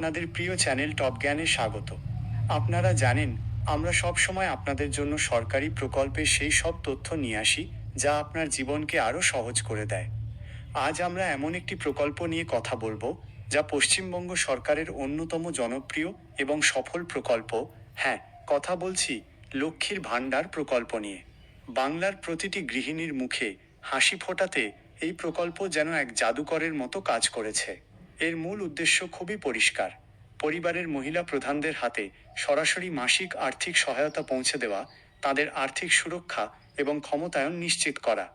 আপনাদের প্রিয় channel top জ্ঞানে স্বাগত। আপনারা জানেন, আমরা সব সময় আপনাদের জন্য সরকারি প্রকল্পে সেই সব তথ্য নিয়ে আসি, যা আপনার জীবনকে আরও সহজ করে দেয়। আজ আমরা এমন একটি প্রকল্প নিয়ে কথা বলব, যা পশ্চিমবঙ্গ সরকারের অন্যতম জনপ্রিয় এবং সফল প্রকল্প। হ্যাঁ কথা বলছি লক্ষ্মীর ভাণ্ডার প্রকল্প নিয়ে। বাংলার প্রতিটি গৃহিণীর মুখে হাসি ফোটাতে এই প্রকল্প যেন এক জাদুকরের মতো কাজ করেছে। এর মূল উদ্দেশ্য খুবই পরিষ্কার। পরিবারের মহিলা প্রধানদের হাতে সরাসরি মাসিক আর্থিক সহায়তা পৌঁছে দেওয়া, তাদের আর্থিক সুরক্ষা এবং ক্ষমতায়ন নিশ্চিত করা।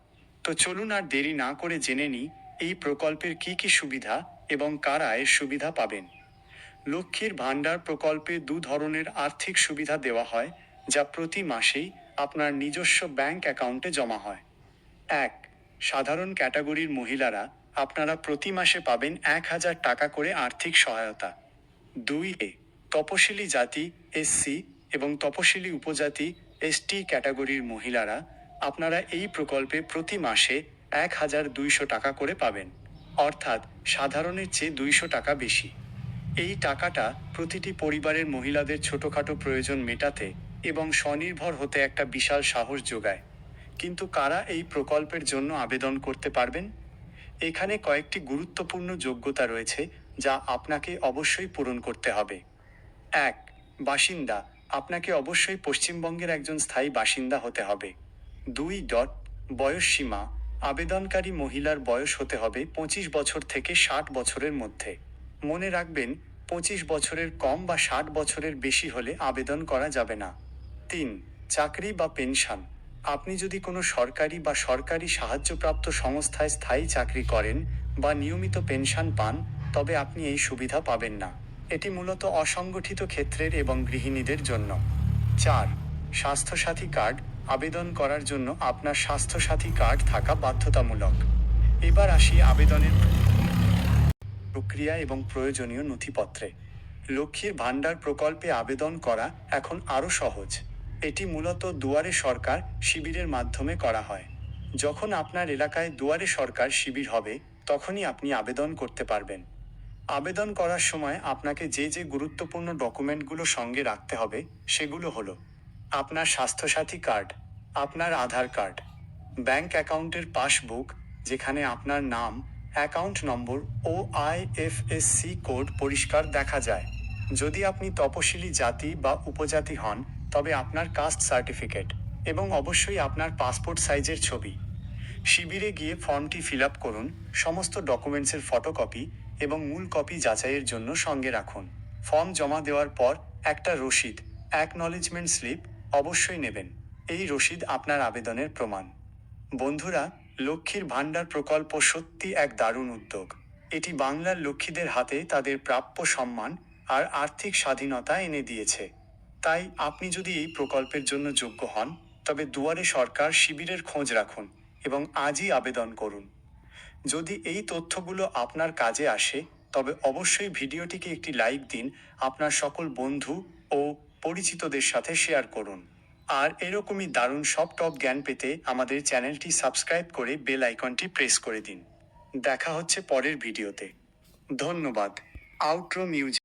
তো চলুন আর দেরি না করে জেনে নিই, এই প্রকল্পের কি কি সুবিধা এবং কারা এর সুবিধা পাবেন। লক্ষ্মীর ভাণ্ডার প্রকল্পে দু ধরনের আর্থিক সুবিধা দেওয়া হয়, যা প্রতি মাসেই আপনার নিজস্ব ব্যাংক অ্যাকাউন্টে জমা হয়। এক, সাধারণ ক্যাটাগরির মহিলারা আপনারা প্রতি মাসে পাবেন এক হাজার টাকা করে আর্থিক সহায়তা। দুই এ, তপশিলি জাতি এসসি এবং তপশিলি উপজাতি এসটি ক্যাটাগরির মহিলারা আপনারা এই প্রকল্পে প্রতি মাসে এক হাজার দুইশো টাকা করে পাবেন। অর্থাৎ সাধারণের চেয়ে দুইশো টাকা বেশি। এই টাকাটা প্রতিটি পরিবারের মহিলাদের ছোটোখাটো প্রয়োজন মেটাতে এবং স্বনির্ভর হতে একটা বিশাল সাহস যোগায়। কিন্তু কারা এই প্রকল্পের জন্য আবেদন করতে পারবেন? এখানে কয়েকটি গুরুত্বপূর্ণ যোগ্যতা রয়েছে যা আপনাকে অবশ্যই পূরণ করতে হবে। এক, বাসিন্দা। আপনাকে অবশ্যই পশ্চিমবঙ্গের একজন স্থায়ী বাসিন্দা হতে হবে। দুই, ডট, বয়স সীমা। আবেদনকারী মহিলার বয়স হতে হবে পঁচিশ বছর থেকে ষাট বছরের মধ্যে। মনে রাখবেন, পঁচিশ বছরের কম বা ষাট বছরের বেশি হলে আবেদন করা যাবে না। তিন, চাকরি বা পেনশন। আপনি যদি কোনো সরকারি বা সরকারি সাহায্যপ্রাপ্ত সংস্থায় স্থায়ী চাকরি করেন বা নিয়মিত পেনশন পান, তবে আপনি এই সুবিধা পাবেন না। এটি মূলত অসংগঠিত ক্ষেত্রের এবং গৃহিণীদের জন্য। চার, স্বাস্থ্যসাথী কার্ড আবেদন করার জন্য আপনার স্বাস্থ্যসাথী কার্ড থাকা বাধ্যতামূলক। এবার আসি আবেদনের প্রক্রিয়া এবং প্রয়োজনীয় নথিপত্রে। লক্ষ্মীর ভাণ্ডার প্রকল্পে আবেদন করা এখন আরও সহজ। এটি মূলত দুয়ারে সরকার শিবিরের মাধ্যমে করা হয়। যখন আপনার এলাকায় দুয়ারে সরকার শিবির হবে, তখনই আপনি আবেদন করতে পারবেন। আবেদন করার সময় আপনাকে যে যে গুরুত্বপূর্ণ ডকুমেন্টগুলো সঙ্গে রাখতে হবে, সেগুলো হলো আপনার স্বাস্থ্যসাথী কার্ড, আপনার আধার কার্ড, ব্যাংক অ্যাকাউন্টের পাসবুক, যেখানে আপনার নাম, অ্যাকাউন্ট নম্বর ও আইএফএসসি কোড পরিষ্কার দেখা যায়। যদি আপনি তপশিলি জাতি বা উপজাতি হন তবে আপনার কাস্ট সার্টিফিকেট এবং অবশ্যই আপনার পাসপোর্ট সাইজের ছবি। শিবিরে গিয়ে ফর্মটি ফিল করুন, সমস্ত ডকুমেন্টসের ফটোকপি এবং মূল কপি যাচাইয়ের জন্য সঙ্গে রাখুন। ফর্ম জমা দেওয়ার পর একটা রসিদ অ্যাকনলেজমেন্ট স্লিপ অবশ্যই নেবেন। এই রসিদ আপনার আবেদনের প্রমাণ। বন্ধুরা, লক্ষ্মীর ভাণ্ডার প্রকল্প সত্যি এক দারুণ উদ্যোগ। এটি বাংলার লক্ষ্মীদের হাতে তাদের প্রাপ্য সম্মান আর আর্থিক স্বাধীনতা এনে দিয়েছে। তাই আপনি যদি এই প্রকল্পের জন্য যোগ্য হন, তবে দুয়ারে সরকার শিবিরের খোঁজ রাখুন এবং আজই আবেদন করুন। যদি এই তথ্যগুলো আপনার কাজে আসে, তবে অবশ্যই ভিডিওটিকে একটি লাইক দিন, আপনার সকল বন্ধু ও পরিচিতদের সাথে শেয়ার করুন। আর এরকমই দারুণ সব টপ জ্ঞান পেতে আমাদের চ্যানেলটি সাবস্ক্রাইব করে বেল আইকনটি প্রেস করে দিন। দেখা হচ্ছে পরের ভিডিওতে। ধন্যবাদ। Outro music